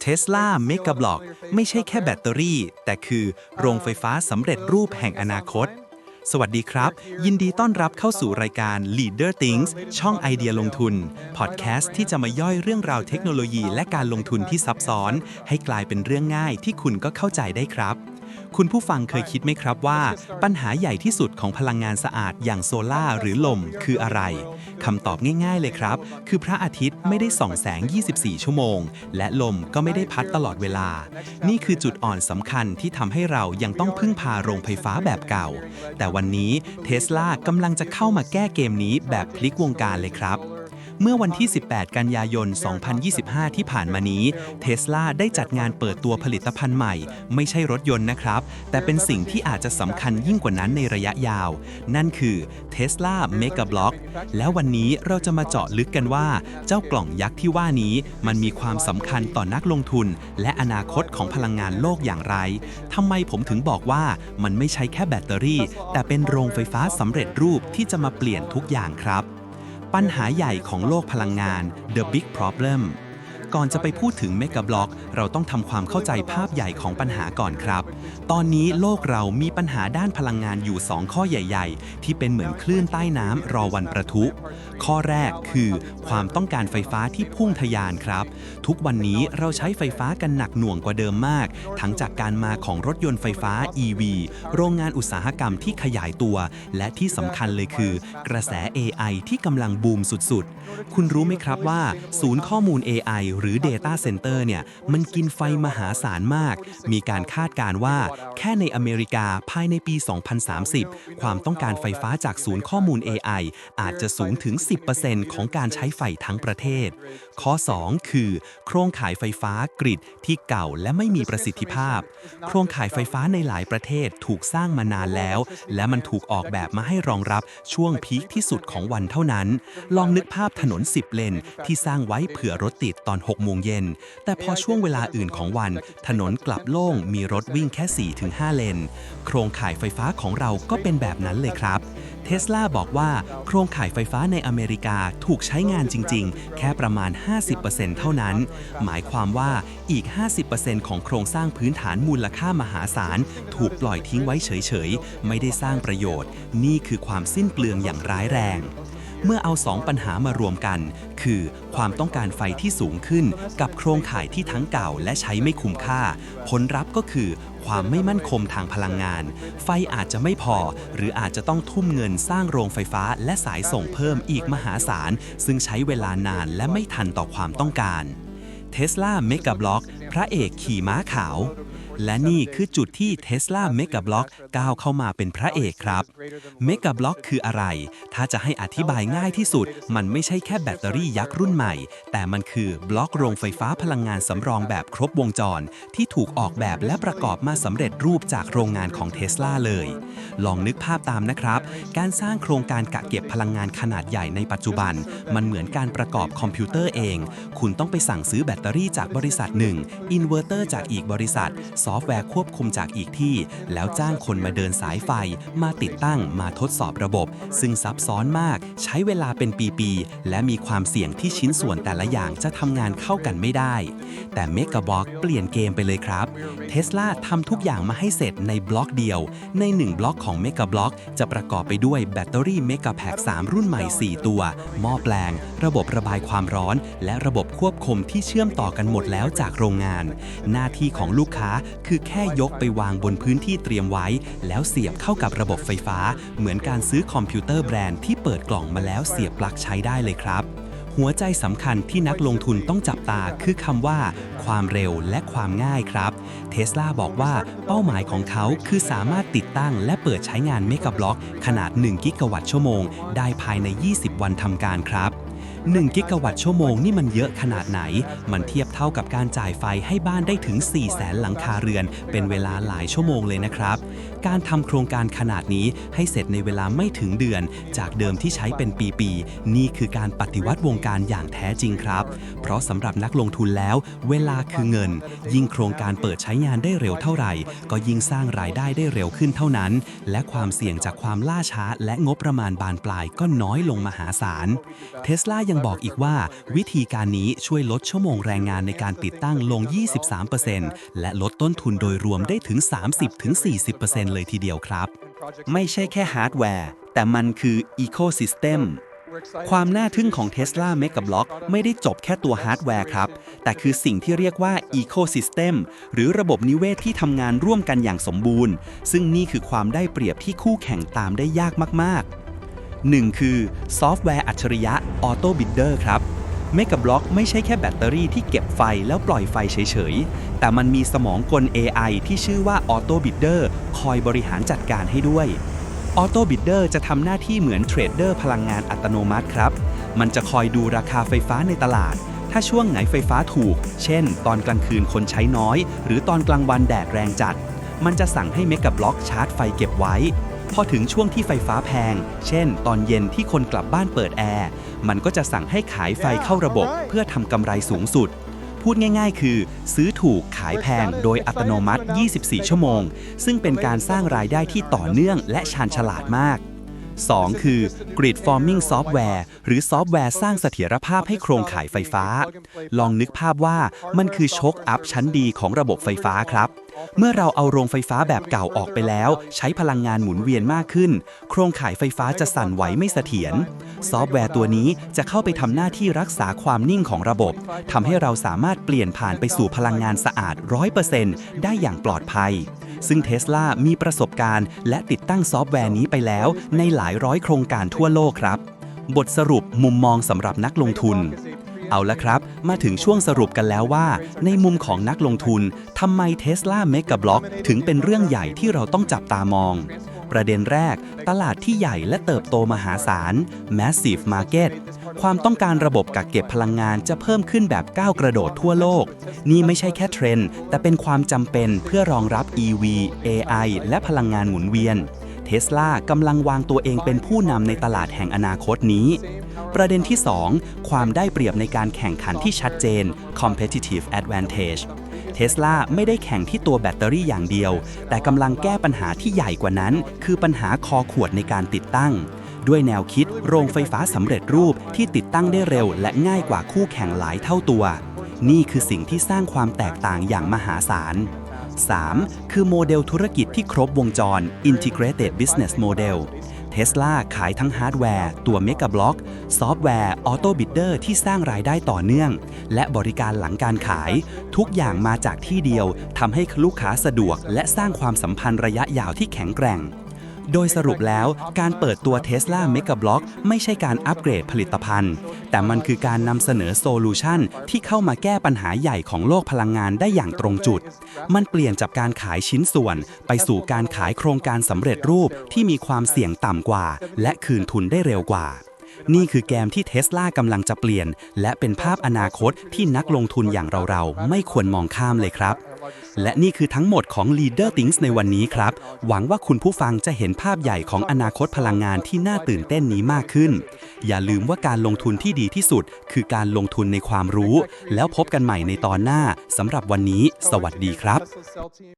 เทสลาเมกะบล็อกไม่ใช่แค่แบตเตอรี่ แต่คือโรงไฟฟ้าสำเร็จรูปแห่งอนาคต สวัสดีครับ ยินดีต้อนรับเข้าสู่รายการ Leader Things ช่องไอเดียลงทุน พอดแคสต์ที่จะมาย่อยเรื่องราวเทคโนโลยีและการลงทุนที่ซับซ้อน ให้กลายเป็นเรื่องง่ายที่คุณก็เข้าใจได้ครับ คุณผู้ฟังเคยคิดไหมครับว่า ปัญหาใหญ่ที่สุดของพลังงานสะอาดอย่างโซล่าหรือลมคืออะไรคำตอบง่ายๆเลยครับ คือพระอาทิตย์ไม่ได้ส่องแสง 24 ชั่วโมง และลมก็ไม่ได้พัดตลอดเวลา นี่คือจุดอ่อนสำคัญที่ทำให้เรายังต้องพึ่งพาโรงไฟฟ้าแบบเก่า แต่วันนี้เทสลากำลังจะเข้ามาแก้เกมนี้แบบพลิกวงการเลยครับ เมื่อวันที่ 18 กันยายน 2025 ที่ผ่านมานี้ เทสลาได้จัดงานเปิดตัวผลิตภัณฑ์ใหม่ ไม่ใช่รถยนต์นะครับ แต่เป็นสิ่งที่อาจจะสำคัญยิ่งกว่านั้นในระยะยาว นั่นคือ Tesla Mega Block แล้ววันนี้เราจะมาเจาะลึกกันว่า เจ้ากล่องยักษ์ที่ว่านี้มันมีความสำคัญต่อนักลงทุน และอนาคตของพลังงานโลกอย่างไรทำไมผมถึงบอกว่ามันไม่ใช่แค่แบตเตอรี่ แต่เป็นโรงไฟฟ้าสำเร็จรูปที่จะมาเปลี่ยนทุกอย่างครับ ปัญหาใหญ่ของโลกพลังงาน The Big Problem ก่อนจะไปพูดถึงเมกะบล็อก เราต้องทำความเข้าใจภาพใหญ่ของปัญหาก่อนครับ ตอนนี้โลกเรามีปัญหาด้านพลังงานอยู่ 2 ข้อใหญ่ ๆ ที่เป็นเหมือนคลื่นใต้น้ำรอวันประทุ ข้อแรกคือ ความต้องการไฟฟ้าที่พุ่งทะยานครับ ทุกวันนี้เราใช้ไฟฟ้ากันหนักหน่วงกว่าเดิมมาก ทั้งจากการมาของรถยนต์ไฟฟ้า EV โรงงานอุตสาหกรรมที่ขยายตัว และที่สำคัญเลยคือ กระแส AI ที่กำลังบูมสุดๆ คุณรู้ไหมครับว่า ศูนย์ข้อมูล AI หรือ Data Center เนี่ยมันกินไฟมหาศาลมาก มีการคาดการ์ว่าแค่ในอเมริกาภายในปี 2030 ความต้องการไฟฟ้าจากศูนย์ข้อมูล AI อาจจะสูงถึง 10%ของการใช้ไฟทั้งประเทศ ข้อ 2 คือ โครงข่ายไฟฟ้ากริดที่เก่าและไม่มีประสิทธิภาพ โครงข่ายไฟฟ้าในหลายประเทศถูกสร้างมานานแล้ว และมันถูกออกแบบมาให้รองรับช่วงพีคที่สุดของวันเท่านั้น ลองนึกภาพถนน 10 เลนที่สร้างไว้เผื่อรถติดตอน6 โมงเย็น แต่พอช่วงเวลาอื่นของวัน ถนนกลับโล่งมีรถวิ่งแค่ 4-5 เลน โครงข่ายไฟฟ้าของเราก็เป็นแบบนั้นเลยครับเทสลาบอกว่าโครงข่ายไฟฟ้าในอเมริกาถูกใช้งานจริง ๆ แค่ประมาณ 50%เท่านั้น หมายความว่าอีก 50%ของโครงสร้างพื้นฐานมูลค่ามหาศาล ถูกปล่อยทิ้งไว้เฉย ๆ ไม่ได้สร้างประโยชน์ นี่คือความสิ้นเปลืองอย่างร้ายแรง เมื่อเอาสองปัญหามารวมกัน คือความต้องการไฟที่สูงขึ้น กับโครงข่ายที่ทั้งเก่าและใช้ไม่คุ้มค่า ผลลัพธ์ก็คือความไม่มั่นคงทางพลังงาน ไฟอาจจะไม่พอ หรืออาจจะต้องทุ่มเงินสร้างโรงไฟฟ้าและสายส่งเพิ่มอีกมหาศาล ซึ่งใช้เวลานานและไม่ทันต่อความต้องการ Tesla Mega Block พระเอกขี่ม้าขาว และนี่คือจุดที่ Tesla Mega Block ก้าวเข้ามาเป็นพระเอกครับ Mega Block คืออะไร ถ้าจะให้อธิบายง่ายที่สุด มันไม่ใช่แค่แบตเตอรี่ยักษ์รุ่นใหม่ แต่มันคือบล็อกโรงไฟฟ้าพลังงานสำรองแบบครบวงจร ที่ถูกออกแบบและประกอบมาสำเร็จรูปจากโรงงานของ Tesla เลย ลองนึกภาพตามนะครับ การสร้างโครงการกะเก็บพลังงานขนาดใหญ่ในปัจจุบัน มันเหมือนการประกอบคอมพิวเตอร์เอง คุณต้องไปสั่งซื้อแบตเตอรี่จากบริษัทหนึ่งอินเวอร์เตอร์จากอีกบริษัทซอฟต์แวร์ควบคุมจากอีกที่ แล้วจ้างคนมาเดินสายไฟ มาติดตั้งมาทดสอบระบบ ซึ่งซับซ้อนมาก ใช้เวลาเป็นปีๆ และมีความเสี่ยงที่ชิ้นส่วนแต่ละอย่างจะทำงานเข้ากันไม่ได้ แต่เมกะบล็อกเปลี่ยนเกมไปเลยครับเทสลาทำทุกอย่างมาให้เสร็จในบล็อกเดียว ใน 1 บล็อกของเมกะบล็อกจะประกอบไปด้วยแบตเตอรี่เมกะแพค3รุ่นใหม่ 4 ตัว หม้อแปลง ระบบระบายความร้อน และระบบควบคุมที่เชื่อมต่อกันหมดแล้วจากโรงงาน หน้าที่ของลูกค้าคือแค่ยกไปวางบนพื้นที่เตรียมไว้ แล้วเสียบเข้ากับระบบไฟฟ้า เหมือนการซื้อคอมพิวเตอร์แบรนด์ที่เปิดกล่องมาแล้วเสียบปลั๊กใช้ได้เลยครับ หัวใจสำคัญที่นักลงทุนต้องจับตาคือคำว่า ความเร็วและความง่ายครับเทสลาบอกว่าเป้าหมายของเขาคือสามารถติดตั้งและเปิดใช้งานเมกะบล็อก ขนาด 1 กิกะวัตต์ชั่วโมง ได้ภายใน 20 วันทำการครับ 1 กิกะวัตต์ชั่วโมงนี่มันเยอะขนาดไหน มันเทียบเท่ากับการจ่ายไฟให้บ้านได้ถึง 4 0 0แสนหลังคาเรือน เป็นเวลาหลายชั่วโมงเลยนะครับ การทำโครงการขนาดนี้ให้เสร็จในเวลาไม่ถึงเดือน จากเดิมที่ใช้เป็นปีๆ นี่คือการปฏิวัติวงการอย่างแท้จริงครับ เพราะสำหรับนักลงทุนแล้ว เวลาคือเงิน ยิ่งโครงการเปิดใช้งานได้เร็วเท่าไหร่ ก็ยิ่งสร้างรายได้ได้เร็วขึ้นเท่านั้น และความเสี่ยงจากความล่าช้าและงบประมาณบานปลายก็น้อยลงมหาศาลเทสลายังยังบอกอีกว่า วิธีการนี้ช่วยลดชั่วโมงแรงงานในการติดตั้งลง 23%และลดต้นทุนโดยรวมได้ถึง 30-40%เลยทีเดียวครับ ไม่ใช่แค่ฮาร์ดแวร์ แต่มันคือ Ecosystem ความน่าทึ่งของ Tesla m e g a b l o c k ไม่ได้จบแค่ตัวฮาร์ดแวร์ครับ แต่คือสิ่งที่เรียกว่า Ecosystem หรือระบบนิเวศที่ทำงานร่วมกันอย่างสมบูรณ์ ซึ่งนี่คือความได้เปรียบที่คู่แข่งตามได้ยากมากๆ 1. คือซอฟต์แวร์อัจฉริยะ Auto Bidder ครับ m e g a b l o c k ไม่ใช่แค่แบตเตอรี่ที่เก็บไฟแล้วปล่อยไฟเฉยๆ แต่มันมีสมองกล AI ที่ชื่อว่า Auto Bidder คอยบริหารจัดการให้ด้วยออโต้บิดเดอร์จะทำหน้าที่เหมือนเทรดเดอร์พลังงานอัตโนมัติครับ มันจะคอยดูราคาไฟฟ้าในตลาด ถ้าช่วงไหนไฟฟ้าถูก เช่น ตอนกลางคืนคนใช้น้อย หรือตอนกลางวันแดดแรงจัด มันจะสั่งให้เมกะบล็อกชาร์จไฟเก็บไว้ พอถึงช่วงที่ไฟฟ้าแพง เช่น ตอนเย็นที่คนกลับบ้านเปิดแอร์ มันก็จะสั่งให้ขายไฟเข้าระบบเพื่อทำกำไรสูงสุด พูดง่าย ๆ คือ ซื้อถูกขายแพงโดยอัตโนมัติ 24 ชั่วโมง ซึ่งเป็นการสร้างรายได้ที่ต่อเนื่องและชาญฉลาดมาก 2. คือ Grid Forming Software หรือซอฟต์แวร์สร้างเสถียรภาพให้โครงข่ายไฟฟ้า ลองนึกภาพว่ามันคือโชคอัพชั้นดีของระบบไฟฟ้าครับ เมื่อเราเอาโรงไฟฟ้าแบบเก่าออกไปแล้ว ใช้พลังงานหมุนเวียนมากขึ้น โครงข่ายไฟฟ้าจะสั่นไหวไม่เสถียร ซอฟต์แวร์ตัวนี้จะเข้าไปทำหน้าที่รักษาความนิ่งของระบบทำให้เราสามารถเปลี่ยนผ่านไปสู่พลังงานสะอาด 100%ได้อย่างปลอดภัย ซึ่งเทสลามีประสบการณ์ และติดตั้งซอฟต์แวร์นี้ไปแล้ว ในหลายร้อยโครงการทั่วโลกครับ บทสรุปมุมมองสำหรับนักลงทุน เอาละครับ มาถึงช่วงสรุปกันแล้วว่า ในมุมของนักลงทุนทำไม Tesla m e g a b l o c k ถึงเป็นเรื่องใหญ่ที่เราต้องจับตามอง ประเด็นแรก ตลาดที่ใหญ่และเติบโตมหาศาล Massive Market ความต้องการระบบกักเก็บพลังงานจะเพิ่มขึ้นแบบก้าวกระโดดทั่วโลก นี่ไม่ใช่แค่เทรนด์แต่เป็นความจำเป็นเพื่อรองรับ EV AI และพลังงานหมุนเวียนเทสลากำลังวางตัวเองเป็นผู้นำในตลาดแห่งอนาคตนี้ ประเด็นที่ 2 ความได้เปรียบในการแข่งขันที่ชัดเจน competitive advantage เทสลาไม่ได้แข่งที่ตัวแบตเตอรี่อย่างเดียว แต่กำลังแก้ปัญหาที่ใหญ่กว่านั้น คือปัญหาคอขวดในการติดตั้ง ด้วยแนวคิดโรงไฟฟ้าสำเร็จรูปที่ติดตั้งได้เร็ว และง่ายกว่าคู่แข่งหลายเท่าตัว นี่คือสิ่งที่สร้างความแตกต่างอย่างมหาศาล 3. คือโมเดลธุรกิจที่ครบวงจร Integrated Business Model Tesla ขายทั้งฮาร์ดแวร์ ตัวเมกะบล็อก ซอฟต์แวร์ ออโต้บิดเดอร์ที่สร้างรายได้ต่อเนื่อง และบริการหลังการขาย ทุกอย่างมาจากที่เดียวทำให้ลูกค้าสะดวก และสร้างความสัมพันธ์ระยะยาวที่แข็งแกร่ง โดยสรุปแล้วการเปิดตัว Tesla Mega Block ไม่ใช่การอัปเกรดผลิตภัณฑ์ แต่มันคือการนำเสนอโซลูชันที่เข้ามาแก้ปัญหาใหญ่ของโลกพลังงานได้อย่างตรงจุด มันเปลี่ยนจากการขายชิ้นส่วน ไปสู่การขายโครงการสำเร็จรูปที่มีความเสี่ยงต่ำกว่า และคืนทุนได้เร็วกว่า นี่คือแกมที่เทสลากำลังจะเปลี่ยน และเป็นภาพอนาคตที่นักลงทุนอย่างเราๆไม่ควรมองข้ามเลยครับ และนี่คือทั้งหมดของ Leader Things ในวันนี้ครับ หวังว่าคุณผู้ฟังจะเห็นภาพใหญ่ของอนาคตพลังงานที่น่าตื่นเต้นนี้มากขึ้น อย่าลืมว่าการลงทุนที่ดีที่สุด คือการลงทุนในความรู้ แล้วพบกันใหม่ในตอนหน้าสำหรับวันนี้ สวัสดีครับ